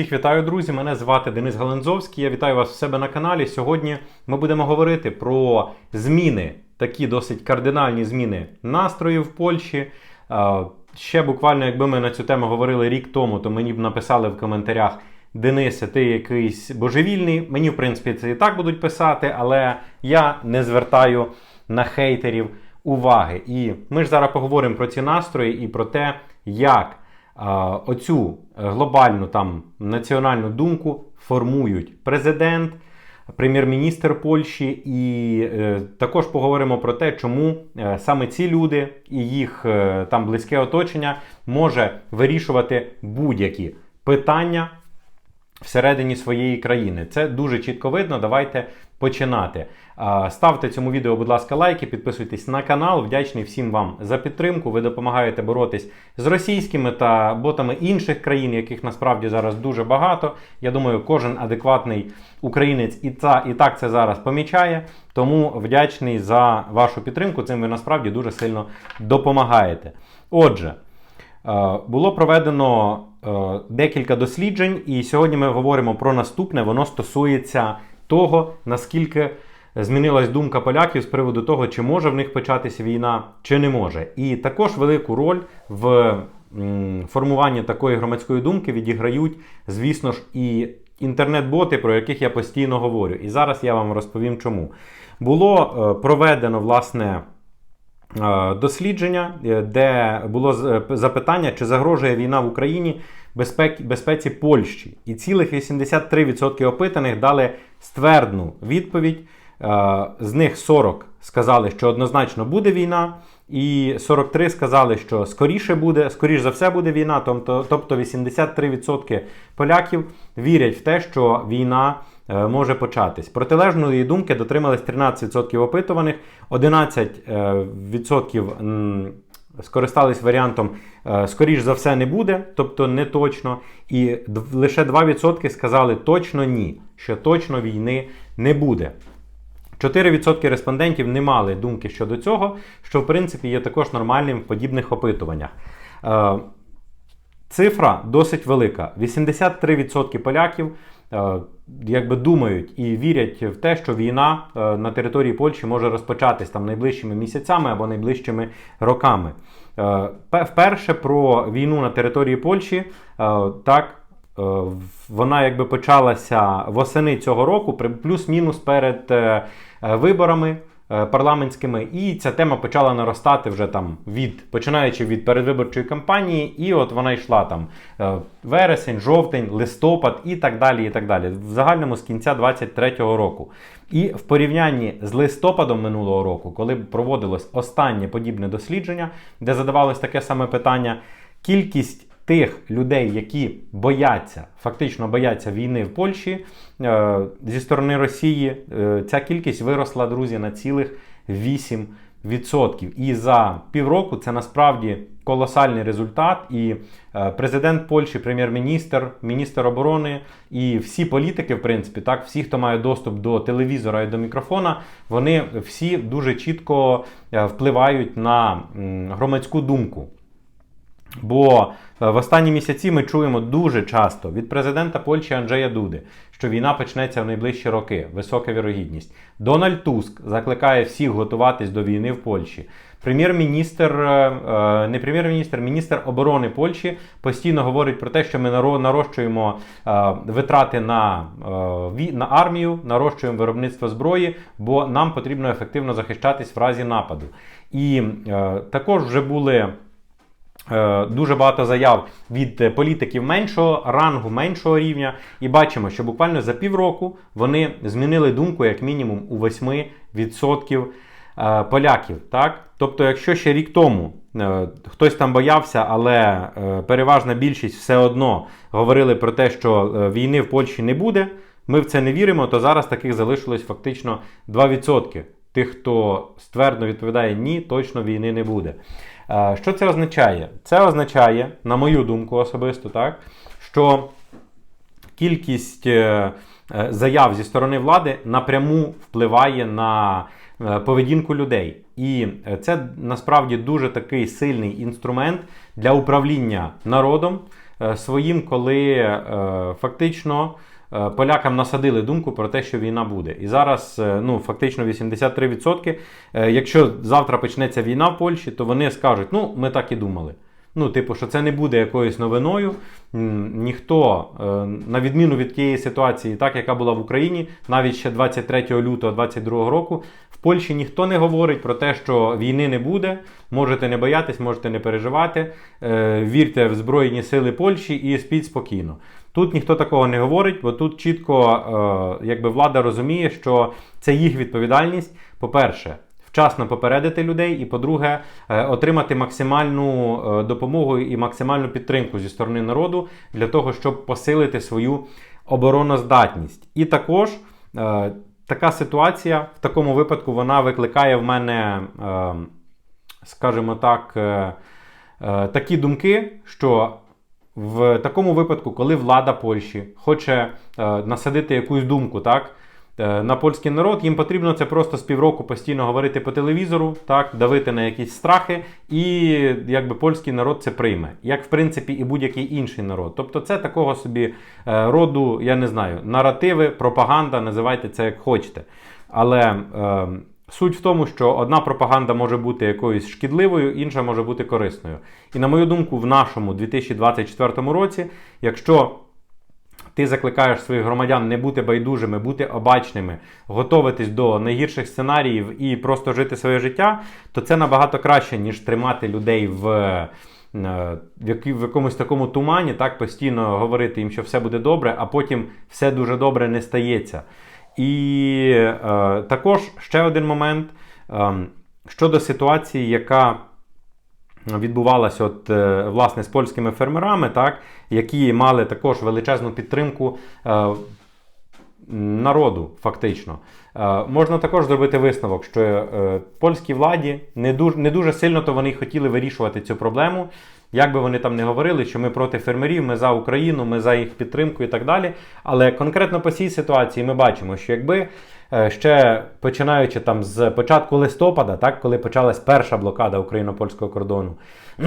Всіх вітаю, друзі! Мене звати Денис Галанзовський. Я вітаю вас у себе на каналі. Сьогодні ми будемо говорити про зміни, такі досить кардинальні зміни настрою в Польщі. Ще буквально, якби ми на цю тему говорили рік тому, то мені б написали в коментарях. Денисе, ти якийсь божевільний. Мені, в принципі, це і так будуть писати, але я не звертаю на хейтерів уваги. І ми ж зараз поговоримо про ці настрої і про те, як оцю е, глобальну там національну думку формують президент, прем'єр-міністр Польщі, і е, також поговоримо про те, чому е, саме ці люди і їх там близьке оточення може вирішувати будь-які питання всередині своєї країни. Це дуже чітко видно. Давайте починати. Ставте цьому відео, будь ласка, лайки, підписуйтесь на канал. Вдячний всім вам за підтримку. Ви допомагаєте боротись з російськими та ботами інших країн, яких насправді зараз дуже багато. Я думаю, кожен адекватний українець і та і так це зараз помічає. Тому вдячний за вашу підтримку. Цим ви насправді дуже сильно допомагаєте. Отже. Було проведено декілька досліджень, і сьогодні ми говоримо про наступне. Воно стосується того, наскільки змінилась думка поляків з приводу того, чи може в них початися війна, чи не може. І також велику роль в формуванні такої громадської думки відіграють, звісно ж, і інтернет-боти, про яких я постійно говорю. І зараз я вам розповім, чому. Було е, проведено, власне. Е, дослідження, е, де було запитання, чи загрожує війна в Україні безпеці, безпеці Польщі. І цілих 83% опитаних дали ствердну відповідь. Е, З них 40 сказали, що однозначно буде війна, і 43 сказали, що скоріше буде, скоріш за все буде війна. Тобто, тобто 83% поляків вірять в те, що війна е, може початись. Протилежної думки дотримались 13% опитуваних, 11% м, скористались варіантом е, скоріш за все не буде, тобто не точно. І лише 2% сказали точно ні, що точно війни не буде. 4% респондентів не мали думки щодо цього, що в принципі є також нормальним в подібних опитуваннях. Цифра досить велика. 83% поляків е, якби думають і вірять в те, що війна е, на території Польщі може розпочатись там найближчими місяцями або найближчими роками. Е, Вперше про війну на території Польщі так. Вона якби почалася восени цього року, плюс-мінус перед виборами парламентськими, і ця тема почала наростати вже там від починаючи від передвиборчої кампанії, і от вона йшла там е, вересень, жовтень, листопад і так далі. І так далі. В загальному з кінця 23-го року. І в порівнянні з листопадом минулого року, коли проводилось останнє подібне дослідження, де задавалось таке саме питання, кількість тих людей, які бояться, фактично бояться війни в Польщі е, зі сторони Росії, е, ця кількість виросла, друзі, на цілих 8%. І за півроку це насправді колосальний результат. І е, президент Польщі, прем'єр-міністр, міністр оборони і всі політики, в принципі, так, всі, хто має доступ до телевізора і до мікрофона, вони всі дуже чітко впливають на громадську думку. Бо е, в останні місяці ми чуємо дуже часто від президента Польщі Анджея Дуди, що війна почнеться в найближчі роки, висока вірогідність. Дональд Туск закликає всіх готуватись до війни в Польщі. Прем'єр-міністр, е, е, не прем'єр-міністр, міністр оборони Польщі постійно говорить про те, що ми наро- нарощуємо витрати на, на армію, нарощуємо виробництво зброї, бо нам потрібно ефективно захищатись в разі нападу. І також вже були. Е, Дуже багато заяв від е, політиків меншого рангу, меншого рівня, і бачимо, що буквально за півроку вони змінили думку як мінімум у 8% е, поляків. Так? Тобто, якщо ще рік тому хтось там боявся, але переважна більшість все одно говорили про те, що війни в Польщі не буде, ми в це не віримо, то зараз таких залишилось фактично 2%. Тих, хто ствердно відповідає ні, точно війни не буде. Що це означає? Це означає, на мою думку особисто, так, що кількість е, е, заяв зі сторони влади напряму впливає на е, поведінку людей. І це насправді дуже такий сильний інструмент для управління народом. своїм, коли фактично. Е, Полякам насадили думку про те, що війна буде. І зараз е, ну, фактично 83%. Е, Якщо завтра почнеться війна в Польщі, то вони скажуть, ну, ми так і думали. Ну, типу, що це не буде якоюсь новиною. Ніхто, на відміну від тієї ситуації, так яка була в Україні, навіть ще 23 лютого 2022 року, в Польщі ніхто не говорить про те, що війни не буде. Можете не боятись, можете не переживати. Вірте в Збройні сили Польщі і спіть спокійно. Тут ніхто такого не говорить, бо тут чітко е, якби влада розуміє, що це їх відповідальність. По-перше, вчасно попередити людей, і по-друге, е, отримати максимальну е, допомогу і максимальну підтримку зі сторони народу для того, щоб посилити свою обороноздатність. І також е, така ситуація в такому випадку вона викликає в мене, е, скажімо так, е, е, такі думки, що в такому випадку, коли влада Польщі хоче е, насадити якусь думку, так, е, на польський народ, їм потрібно це просто з півроку постійно говорити по телевізору, так, давити на якісь страхи, і якби польський народ це прийме, як в принципі і будь-який інший народ. Тобто це такого собі е, роду, я не знаю, наративи, пропаганда, називайте це як хочете. Але е, суть в тому, що одна пропаганда може бути якоюсь шкідливою, інша може бути корисною. І на мою думку, в нашому 2024 році, якщо ти закликаєш своїх громадян не бути байдужими, бути обачними, готуватись до найгірших сценаріїв і просто жити своє життя, то це набагато краще, ніж тримати людей в. е, В, якомусь такому тумані, так постійно говорити їм, що все буде добре, а потім все дуже добре не стається. І е, також ще один момент е, щодо ситуації, яка відбувалася от, е, власне з польськими фермерами, так, які мали також величезну підтримку е, народу, фактично. Е, можна також зробити висновок, що е, польській владі не дуже, не дуже сильно то вони хотіли вирішувати цю проблему. Як би вони там не говорили, що ми проти фермерів, ми за Україну, ми за їх підтримку і так далі. Але конкретно по цій ситуації ми бачимо, що якби е, ще починаючи там з початку листопада, так, коли почалась перша блокада україно-польського кордону,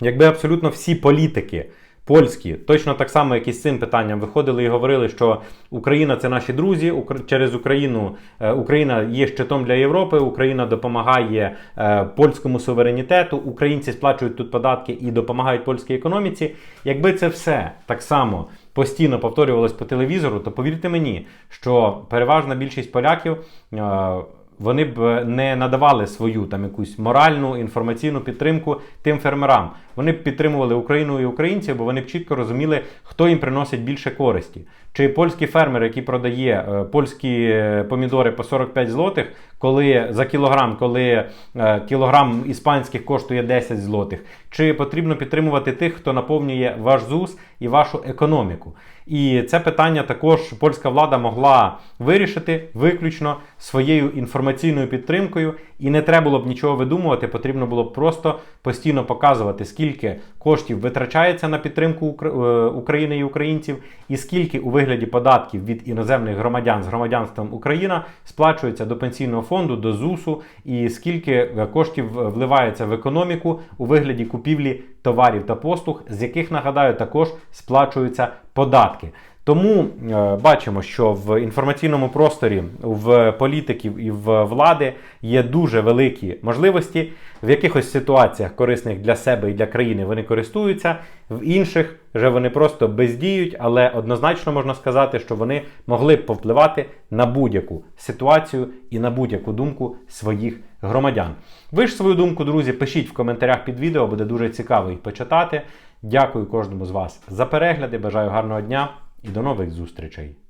якби абсолютно всі політики польські, точно так само, як і з цим питанням, виходили і говорили, що Україна це наші друзі, через Україну е, Україна є щитом для Європи, Україна допомагає е, польському суверенітету, українці сплачують тут податки і допомагають польській економіці. Якби це все так само постійно повторювалось по телевізору, то повірте мені, що переважна більшість поляків. е, вони б не надавали свою там якусь моральну інформаційну підтримку тим фермерам. Вони б підтримували Україну і українців, бо вони б чітко розуміли, хто їм приносить більше користі. Чи польський фермер, який продає е, польські е, помідори по 45 злотих, коли за кілограм, коли е, кілограм іспанських коштує 10 злотих, чи потрібно підтримувати тих, хто наповнює ваш ЗУС і вашу економіку? І це питання також польська влада могла вирішити виключно своєю інформаційною підтримкою, і не треба було б нічого видумувати. Потрібно було б просто постійно показувати, скільки коштів витрачається на підтримку е, України і українців, і скільки у вигляді податків від іноземних громадян з громадянством Україна сплачується до пенсійного фонду, до ЗУСу, і скільки е, коштів е, вливається в економіку у вигляді купівлі товарів та послуг, з яких нагадаю також сплачуються податки. Тому е, бачимо, що в інформаційному просторі в політиків і в влади є дуже великі можливості. В якихось ситуаціях корисних для себе і для країни вони користуються, в інших вже вони просто бездіють, але однозначно можна сказати, що вони могли б повпливати на будь-яку ситуацію і на будь-яку думку своїх громадян. Ви ж свою думку, друзі, пишіть в коментарях під відео, буде дуже цікаво їх почитати. Дякую кожному з вас за перегляди. Бажаю гарного дня і до нових зустрічей!